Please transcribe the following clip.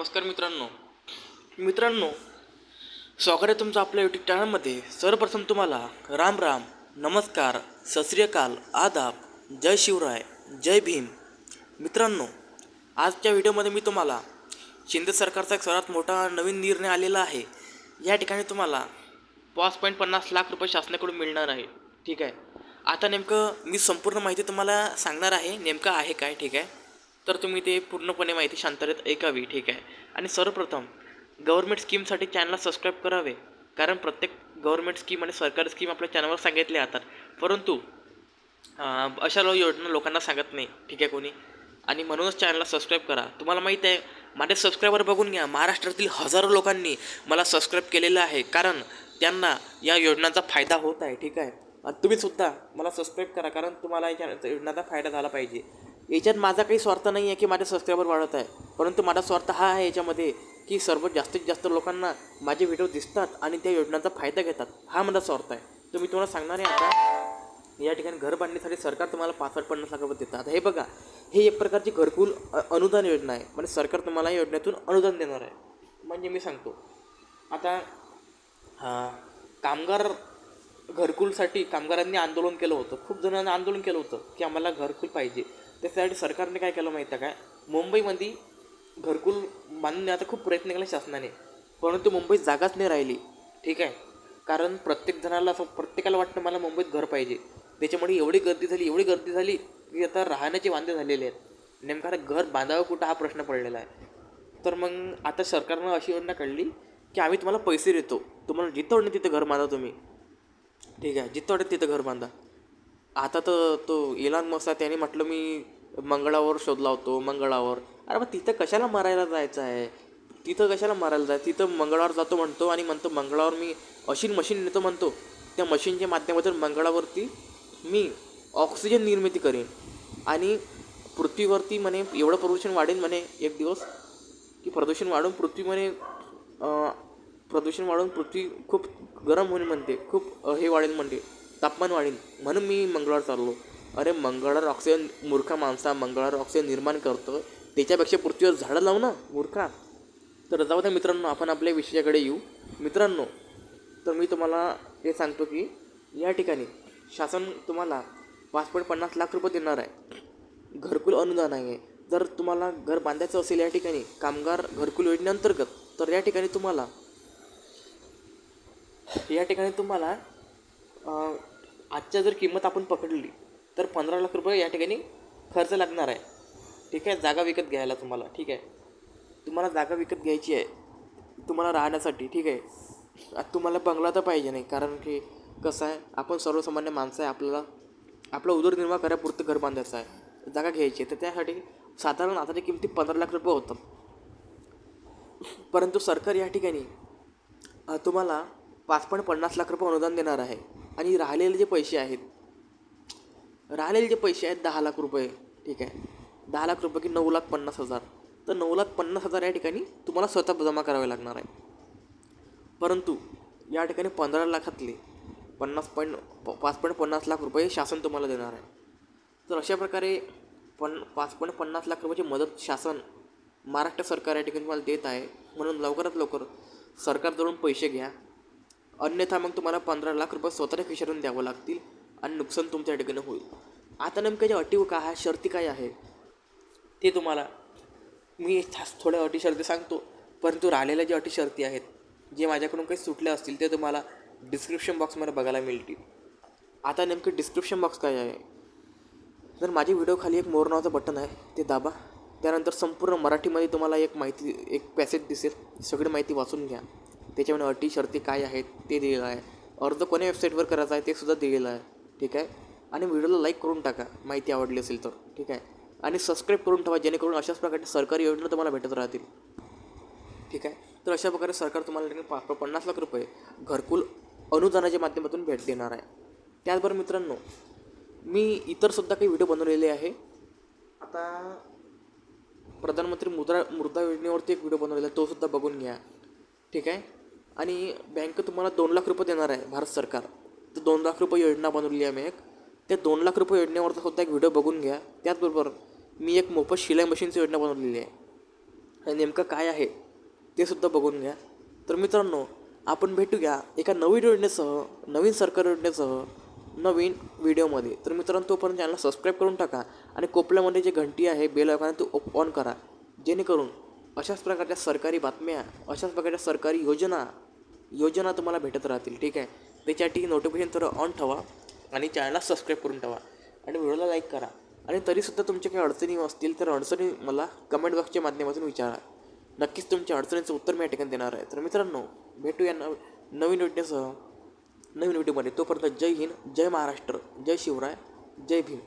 नमस्कार मित्रांनो. मित्रांनो स्वागत आहे तुमचं आपल्या यूट्यूब चॅनलमध्ये सर्वप्रथम तुम्हाला राम राम नमस्कार सश्रीकाल आदाब जय शिवराय जय भीम. मित्रांनो आजच्या व्हिडिओमध्ये मी तुम्हाला शिंदे सरकारचा एक सर्वात मोठा नवीन निर्णय आलेला आहे. या ठिकाणी तुम्हाला पाच पॉईंट पन्नास लाख रुपये शासनाकडून मिळणार आहे. ठीक आहे? आता नेमकं मी संपूर्ण माहिती तुम्हाला सांगणार आहे. नेमकं आहे काय? ठीक आहे? तर तुम्ही ते पूर्णपणे माहिती शांततेत ऐकावी ठीक आहे? आणि सर्वप्रथम गव्हर्मेंट स्कीमसाठी चॅनलला सबस्क्राईब करावे. कारण प्रत्येक गव्हर्मेंट स्कीम आणि सरकारी स्कीम आपल्या चॅनलवर सांगितल्या जातात. परंतु अशा लो योजना लोकांना सांगत नाही ठीक आहे कोणी? आणि म्हणूनच चॅनलला सबस्क्राईब करा. तुम्हाला माहीत आहे माझे सबस्क्रायबर बघून घ्या. महाराष्ट्रातील हजारो लोकांनी मला सबस्क्राईब केलेलं आहे. कारण त्यांना या योजनांचा फायदा होत आहे ठीक आहे? तुम्हीसुद्धा मला सबस्क्राईब करा. कारण तुम्हाला या योजनाचा फायदा झाला पाहिजे. याच्यात माझा काही स्वार्थ नाही आहे की माझे सबस्क्रायबर वाढत आहे. परंतु माझा स्वार्थ हा आहे याच्यामध्ये की सर्व जास्तीत जास्त लोकांना माझे व्हिडिओ दिसतात आणि त्या योजनांचा फायदा घेतात. हा माझा स्वार्थ आहे. तर मी तुम्हाला सांगणार आहे आता या ठिकाणी घर बांधण्यासाठी सरकार तुम्हाला पासष्ट पन्नास लाख रुपये देतं आता हे बघा हे एक प्रकारची घरकुल अनुदान योजना आहे. म्हणजे सरकार तुम्हाला या योजनेतून अनुदान देणार आहे. म्हणजे मी सांगतो. आता कामगार घरकुलसाठी कामगारांनी आंदोलन केलं होतं. खूप जणांनी आंदोलन केलं होतं की आम्हाला घरकुल पाहिजे. त्यासाठी सरकारने काय केलं माहीत आहे काय मुंबईमध्ये घरकुल बांधण्याचा खूप प्रयत्न केला शासनाने. परंतु मुंबईत जागाच नाही राहिली. ठीक आहे? कारण प्रत्येक जणाला असं प्रत्येकाला वाटतं मला मुंबईत घर पाहिजे. त्याच्यामुळे एवढी गर्दी झाली एवढी गर्दी झाली की आता राहण्याचे वांदे झालेले आहेत. नेमका घर बांधावं कुठं हा प्रश्न पडलेला आहे. तर मग आता सरकारनं अशी योजना काढली की आम्ही तुम्हाला पैसे देतो. तुम्हाला जिथं वाटेल तिथं घर बांधा तुम्ही. ठीक आहे जिथं वाटेल तिथं घर बांधा. आता तर तो इलान मसा त्याने म्हटलं मी मंगळावर शोध लावतो मंगळावर. अरे मग तिथं कशाला मारायला जायचं आहे? तिथं कशाला मारायला जायचं? तिथं मंगळावर जातो म्हणतो आणि म्हणतो मंगळावर मी अशीन मशीन नेतो म्हणतो. त्या मशीनच्या माध्यमातून मंगळावरती मी ऑक्सिजन निर्मिती करेन. आणि पृथ्वीवरती म्हणे एवढं प्रदूषण वाढेल म्हणे एक दिवस की प्रदूषण वाढून पृथ्वी म्हणे प्रदूषण वाढून पृथ्वी खूप गरम होईल म्हणते खूप हे वाढेल म्हणते तापमान वाढेल. म्हणून मी मंगळवार चाललो. अरे मंगळवार ऑक्सिजन मूर्खा माणसा मंगळवार ऑक्सिजन निर्माण करतो त्याच्यापेक्षा पृथ्वीवर झाडं लावू ना मूर्खा. तर जाऊ द्या मित्रांनो आपण आपल्या विषयाकडे येऊ. मित्रांनो तर मी तुम्हाला हे सांगतो की या ठिकाणी शासन तुम्हाला पाच पॉईंट पन्नास लाख रुपये देणार आहे. घरकुल अनुदान आहे. जर तुम्हाला घर बांधायचं असेल या ठिकाणी कामगार घरकुल योजनेअंतर्गत तर या ठिकाणी तुम्हाला या ठिकाणी तुम्हाला आजच्या जर किंमत आपण पकडली तर पंधरा लाख रुपये या ठिकाणी खर्च लागणार आहे. ठीक आहे? जागा विकत घ्यायला तुम्हाला ठीक आहे? तुम्हाला जागा विकत घ्यायची आहे तुम्हाला राहण्यासाठी ठीक आहे? आता तुम्हाला बंगला तर पाहिजे नाही कारण की कसं आहे आपण सर्वसामान्य माणसं आहे आपल्याला आपला उदरनिर्वाह करापुरतं घर बांधायचं आहे. जागा घ्यायची आहे तर त्यासाठी साधारण आताच्या किमती पंधरा लाख रुपये होतात परंतु सरकार या ठिकाणी तुम्हाला पाच पॉईंट पन्नास लाख रुपये अनुदान देणार आहे. आणि राहिलेले जे पैसे आहेत राहिलेले जे पैसे आहेत दहा लाख रुपये ठीक आहे. दहा लाख रुपये की नऊ लाख पन्नास हजार. तर नऊ लाख पन्नास हजार या ठिकाणी तुम्हाला स्वतः जमा करावे लागणार आहे. परंतु या ठिकाणी पंधरा लाखातले पन्नास पॉईंट प- पाच पॉईंट पन्नास लाख रुपये शासन तुम्हाला देणार आहे. तर अशा प्रकारे पन पाच पॉईंट पन्नास लाख रुपयाची मदत शासन महाराष्ट्र सरकार या ठिकाणी तुम्हाला देत आहे. म्हणून लवकरात लवकर सरकारकडून पैसे घ्या. अन्यथा मग तुम्हाला पंधरा लाख रुपये स्वतःला खिशातून द्यावं लागतील आणि नुकसान तुमच्या ठिकाणी होईल. आता नेमक्या ज्या अटी व काय आहे शर्ती काय आहे ते तुम्हाला मी थोड्या अटी शर्ती सांगतो. परंतु राहिलेल्या ज्या अटी शर्ती आहेत जे माझ्याकडून काही सुटल्या असतील ते तुम्हाला डिस्क्रिप्शन बॉक्समध्ये बघायला मिळतील. आता नेमकं डिस्क्रिप्शन बॉक्स काय आहे? तर माझ्या व्हिडिओ खाली एक मोर नावाचं बटन आहे ते दाबा. त्यानंतर संपूर्ण मराठीमध्ये तुम्हाला एक माहिती एक पॅसेज दिसेल. सगळी माहिती वाचून घ्या. त्याच्यामध्ये अटी शर्ती काय आहेत ते दिलेलं आहे. अर्ज कोण्या वेबसाईटवर करायचा आहे ते सुद्धा दिलेलं आहे. ठीक आहे? आणि व्हिडिओला लाईक करून टाका माहिती आवडली असेल तर. ठीक आहे? आणि सबस्क्राईब करून ठेवा जेणेकरून अशाच प्रकारच्या सरकारी योजना तुम्हाला भेटत राहतील. ठीक आहे? तर अशा प्रकारे सरकार तुम्हाला पाच पन्नास लाख रुपये घरकुल अनुदानाच्या माध्यमातून भेट देणार आहे. त्याचबरोबर मित्रांनो मी इतरसुद्धा काही व्हिडिओ बनवलेले आहे. आता प्रधानमंत्री मुद्रा मृदा योजनेवरती एक व्हिडिओ बनवलेला आहे तोसुद्धा बघून घ्या. ठीक आहे? आणि बँक तुम्हाला दोन लाख रुपये देणार आहे भारत सरकार. तर दोन लाख रुपये योजना बनवली आहे मी एक. त्या दोन लाख रुपये योजनेवरचा सुद्धा एक व्हिडिओ बघून घ्या. त्याचबरोबर मी एक मोफत शिलाई मशीनची योजना बनवलेली आहे. आणि नेमकं काय आहे ते सुद्धा बघून घ्या. तर मित्रांनो आपण भेटूया एका नवीन योजनेसह नवीन सरकारी योजनेसह नवीन व्हिडिओमध्ये तर मित्रांनो तोपर्यंत चॅनल सबस्क्राईब करून टाका आणि कोपल्यामध्ये जी घंटी आहे बेल आयकॉन तो ऑन करा. जेणेकरून अशाच प्रकारच्या सरकारी बातम्या अशाच प्रकारच्या सरकारी योजना योजना तुम्हाला भेटत राहतील ठीक आहे? त्याच्यासाठी नोटिफिकेशन तर ऑन ठेवा आणि चॅनलला सबस्क्राईब करून ठेवा. आणि व्हिडिओला लाईक करा. आणि तरीसुद्धा तुमच्या काही अडचणी असतील तर अडचणी मला कमेंट बॉक्सच्या माध्यमातून विचारा. नक्कीच तुमच्या अडचणीचं उत्तर मी या ठिकाणी देणार आहे. तर मित्रांनो भेटूया नव नवीन व्हिडिओसह नवीन व्हिडिओमध्ये तोपर्यंत जय हिंद जय महाराष्ट्र जय शिवराय जय भीम.